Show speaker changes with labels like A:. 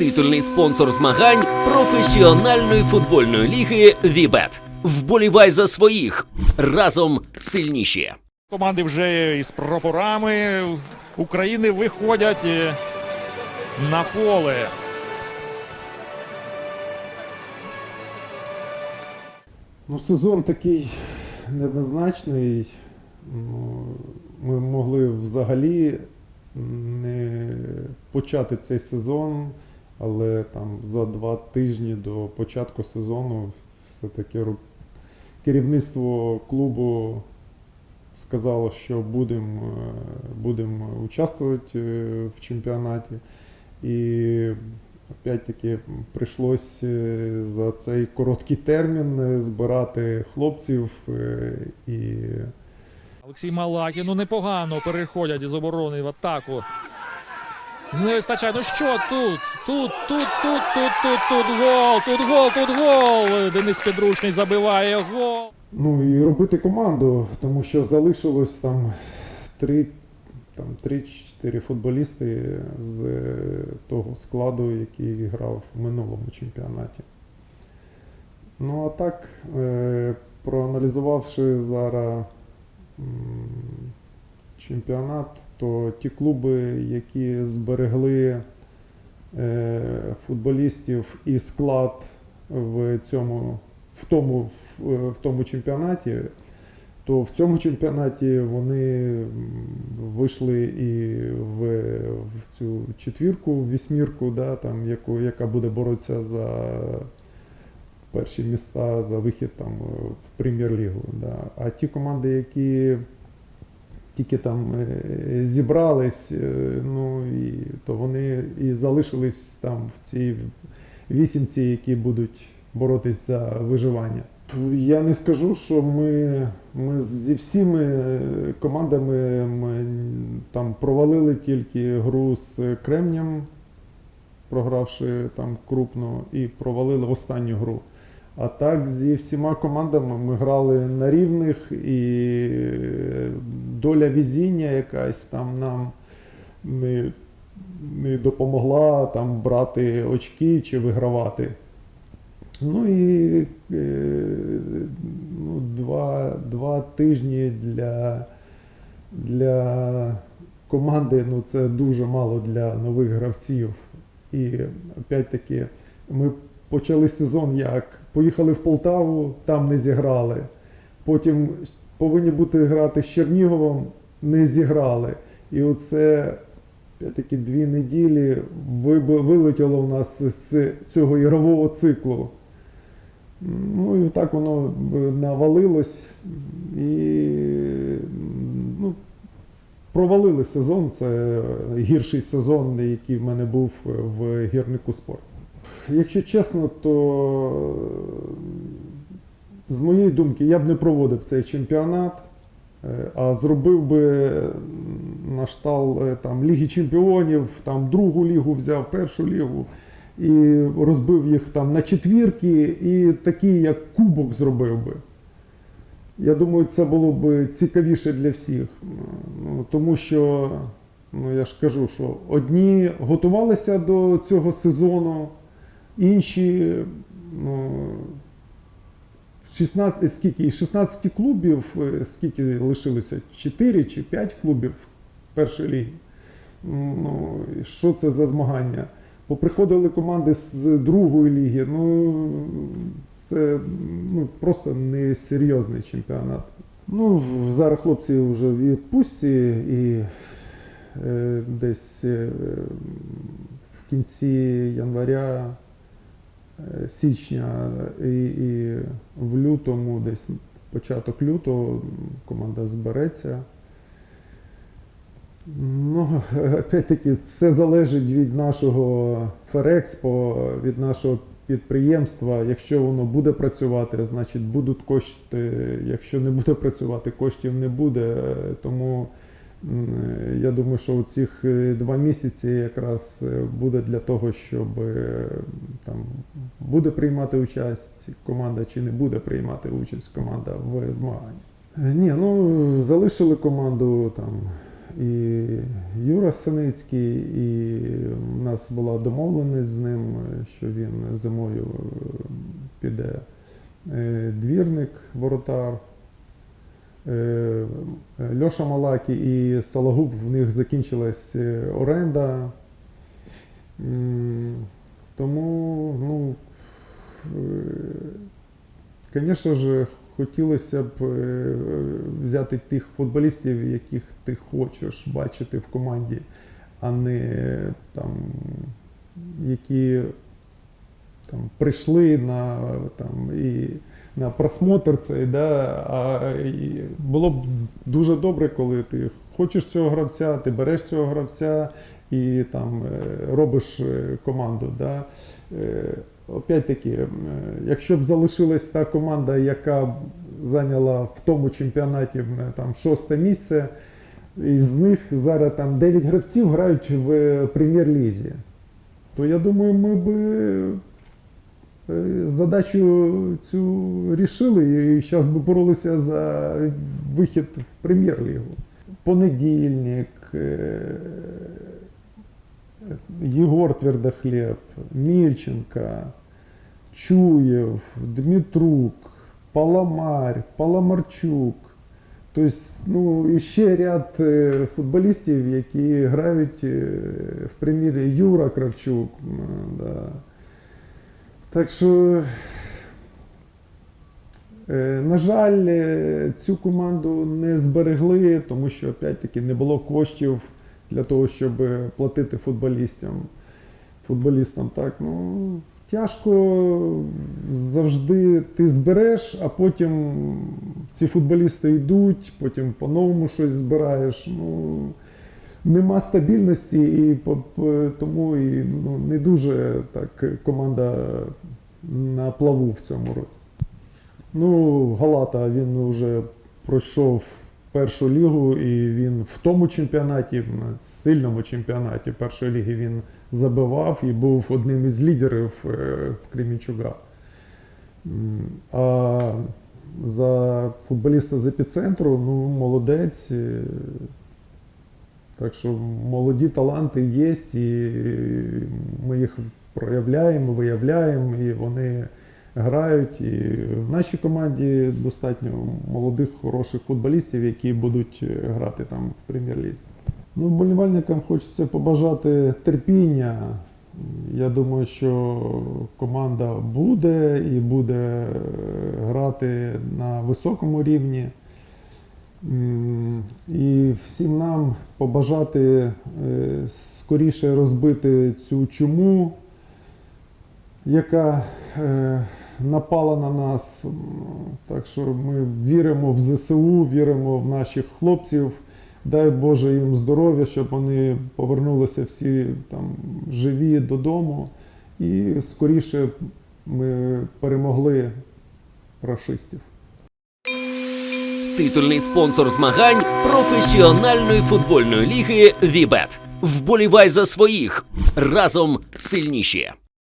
A: титульний спонсор змагань професіональної футбольної ліги Вібет. Вболівай за своїх разом сильніші.
B: Команди вже із прапорами України виходять е, на поле.
C: Ну, сезон такий неоднозначний. Ну, Ми могли взагалі не почати цей сезон, але там за два тижні до початку сезону все-таки керівництво клубу сказало, що будемо будем участвувати е, в чемпіонаті. І опять-таки прийшлось е, за цей короткий термін е, збирати хлопців е, і
B: Олексій Малакін, ну непогано переходять із оборони в атаку. Не вистачає. Ну що тут? Тут, тут, тут, тут, тут, тут гол, тут гол, тут гол. Денис Підручний забиває гол.
C: Ну і робити команду, тому що залишилось там три, там 3-4 футболісти з е, того складу, який грав в минулому чемпіонаті. Ну а так, е, проаналізувавши зараз чемпіонат, то ті клуби, які зберегли е, футболістів і склад в цьому, в тому, в тому чемпіонаті, то в цьому чемпіонаті вони вийшли і в, в цю четвірку, вісьмірку, да, там, яку, яка буде боротися за перші міста, за вихід там, в прем'єр-лігу. Да. А ті команди, які тільки там е, зібрались, е, ну, і, то вони і залишились там в цій вісімці, які будуть боротись за виживання. Я не скажу, що ми, ми зі всіми е, командами ми там провалили тільки гру з Кремнем, програвши там крупно, і провалили останню гру. А так зі всіма командами ми грали на рівних і е, доля везіння якась там нам не, не допомогла там брати очки чи вигравати. Ну і е, ну, два, два тижні для, для команди ну, це дуже мало для нових гравців. І опять-таки ми почали сезон як? Поїхали в Полтаву, там не зіграли. Потім повинні бути грати з Черніговом, не зіграли. І оце такі дві неділі вилетіло в нас з цього ігрового циклу. Ну і так воно е, навалилось і ну, провалили сезон. Це гірший сезон, який в мене був в гірнику спорту. Якщо чесно, то з моєї думки я б не проводив цей чемпіонат, е, а зробив би на штал е, там, Ліги Чемпіонів, там другу лігу взяв, першу лігу і розбив їх там на четвірки, і такий як кубок зробив би. Я думаю, це було б цікавіше для всіх. Ну, тому що, ну я ж кажу, що одні готувалися до цього сезону, інші, ну, 16, скільки, із 16 клубів, е, скільки лишилося? 4 чи 5 клубів першої ліги. Ну, що це за змагання? Поприходили команди з другої ліги. Ну, це ну, просто несерйозний чемпіонат. Ну, зараз хлопці вже в відпустці і е, десь е, в кінці января, е, січня і, і в лютому, десь початок лютого, команда збереться. Ну, опять-таки, все залежить від нашого Ферекспо, від нашого підприємства. Якщо воно буде працювати, значить будуть кошти. Якщо не буде працювати, коштів не буде. Тому я думаю, що цих два місяці якраз е, буде для того, щоб е, там буде приймати участь команда чи не буде приймати участь команда в змаганні. Е, Ні, ну залишили команду там і Юра Синицький, і в нас була домовленість з ним, що він зимою е, піде е, двірник, воротар. Льоша Малакі і Салагуб в них закінчилась оренда. Тому, ну, звісно ж, хотілося б е, взяти тих футболістів, яких ти хочеш бачити в команді, а не там, які там, прийшли на, там, і, на просмотр цей, да, а і було б дуже добре, коли ти хочеш цього гравця, ти береш цього гравця і там е, робиш е, команду. Да. Е, Опять-таки, е, якщо б залишилась та команда, яка зайняла в тому чемпіонаті е, там, шосте місце, із них зараз там 9 гравців грають в прем'єр-лізі, то я думаю, ми б е, задачу цю рішили і зараз би боролися за вихід в прем'єр-лігу. Понедільник, е, Єгор Твердохліб, Мільченка, Чуєв, Дмитрук, Паламарь, Паламарчук. Тобто, ну, і ще ряд е, футболістів, які грають е, в прем'єрі Юра Кравчук. Да. Так що, е, на жаль, цю команду не зберегли, тому що опять-таки не було коштів для того, щоб платити футболістам. Футболістам так, ну, тяжко завжди ти збереш, а потім ці футболісти йдуть, потім по-новому щось збираєш. Ну, нема стабільності, і тому і ну, не дуже так команда на плаву в цьому році. Ну, Галата він вже пройшов першу лігу, і він в тому чемпіонаті, на сильному чемпіонаті першої ліги він забивав і був одним із лідерів е, в Кремінчуга. А за футболіста з епіцентру, ну, молодець. е, Так що молоді таланти є, і ми їх проявляємо, виявляємо, і вони грають. І в нашій команді достатньо молодих, хороших футболістів, які будуть е, грати там в прем'єр-лізі. Ну, вболівальникам хочеться побажати терпіння. Я думаю, що команда буде і буде е, грати на високому рівні. І всім нам побажати е, скоріше розбити цю чуму, яка напала на нас. Так що ми віримо в ЗСУ, віримо в наших хлопців. Дай Боже їм здоров'я, щоб вони повернулися всі там живі додому. І скоріше ми перемогли рашистів.
A: Титульний спонсор змагань професіональної футбольної ліги Вібет. Вболівай за своїх разом сильніші.